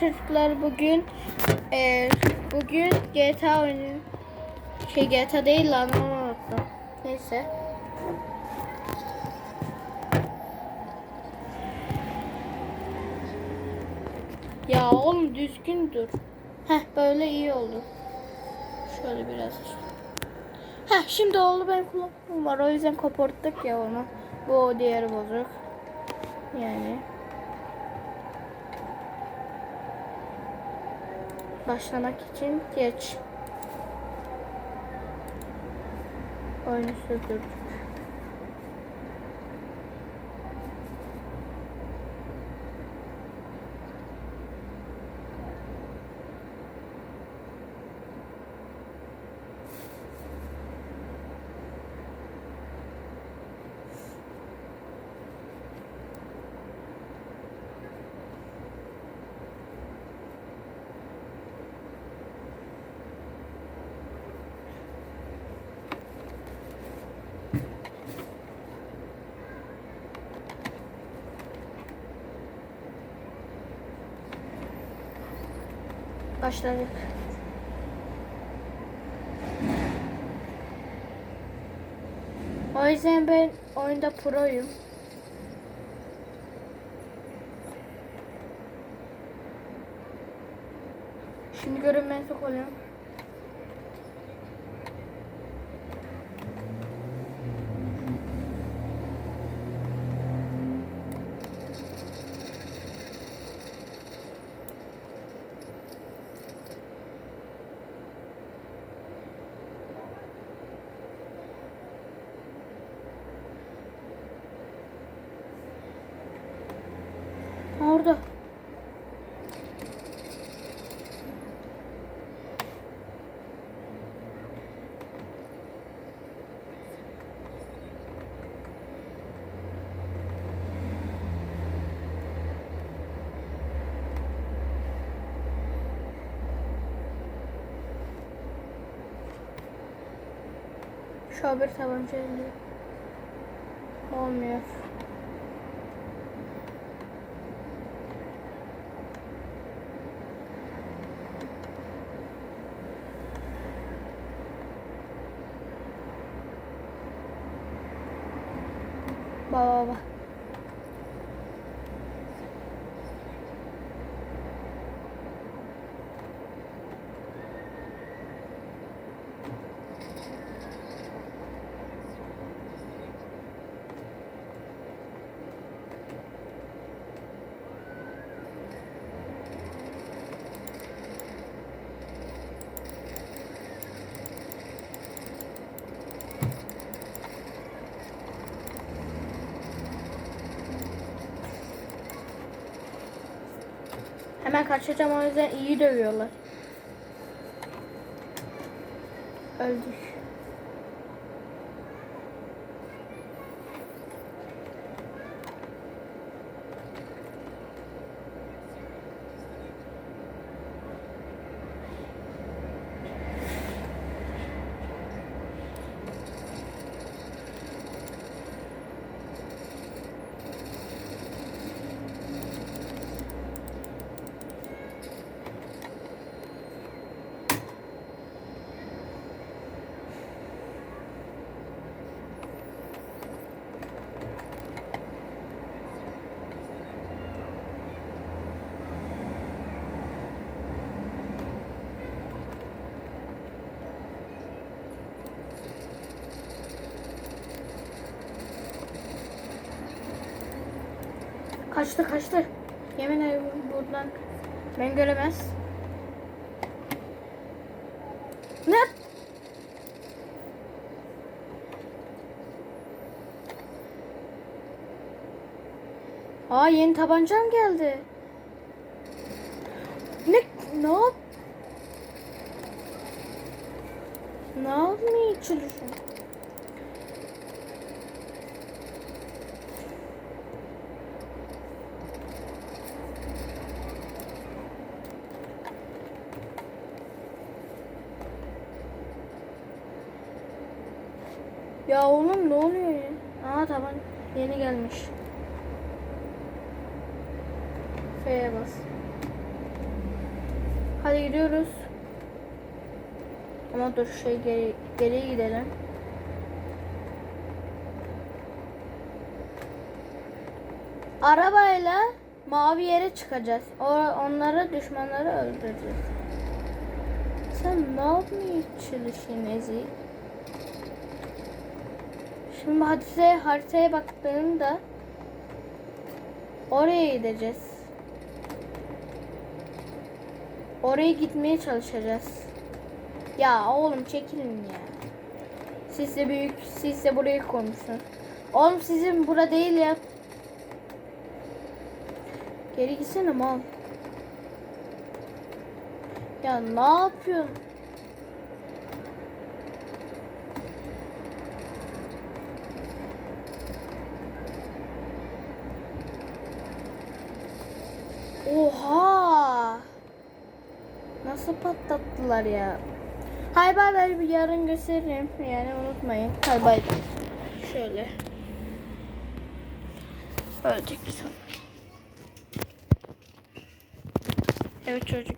çocuklar bugün e, bugün GTA oyunu şey GTA değil lan unuttum. Neyse. Ya oğlum düzgün dur. Heh böyle iyi oldu. Şöyle biraz. Heh şimdi oldu ben kulaklığım var o yüzden koparttık ya onu. Bu diğeri bozuk. Yani. Başlamak için geç. Oyunu sürdürdük. Başladık. O yüzden ben oyunda proyum. Şimdi görünmezlik oluyorum. Orada. Şu haber tabanca elde. 哇哇哇 Hemen kaçacağım o yüzden iyi dövüyorlar. Öldük. Kaçtı kaçtı. Yemin ederim buradan ben göremez. Ne? Aa yeni tabancam geldi. Ne? Ne yap? Ne yapmaya çalışıyorsun? Ya oğlum ne oluyor ya? Aa taban yeni gelmiş. F'ye bas. Hadi gidiyoruz. Ama dur şey geri, geriye gidelim. Arabayla mavi yere çıkacağız. O, onları düşmanları öldüreceğiz. Sen ne yapmaya çalışıyorsun Ezi? Şimdi haritaya, haritaya baktığında oraya gideceğiz. Oraya gitmeye çalışacağız. Ya oğlum çekilin ya. Siz de büyük, siz de burayı koymuşsunuz. Oğlum sizin bura değil ya. Geri gitsene mal. Ya ne yapıyorsun? Nasıl patlattılar ya? Hay bay bay bir yarın gösteririm. Yani unutmayın. Hay bay. Şöyle. Ölecek sonra. Evet çocuk.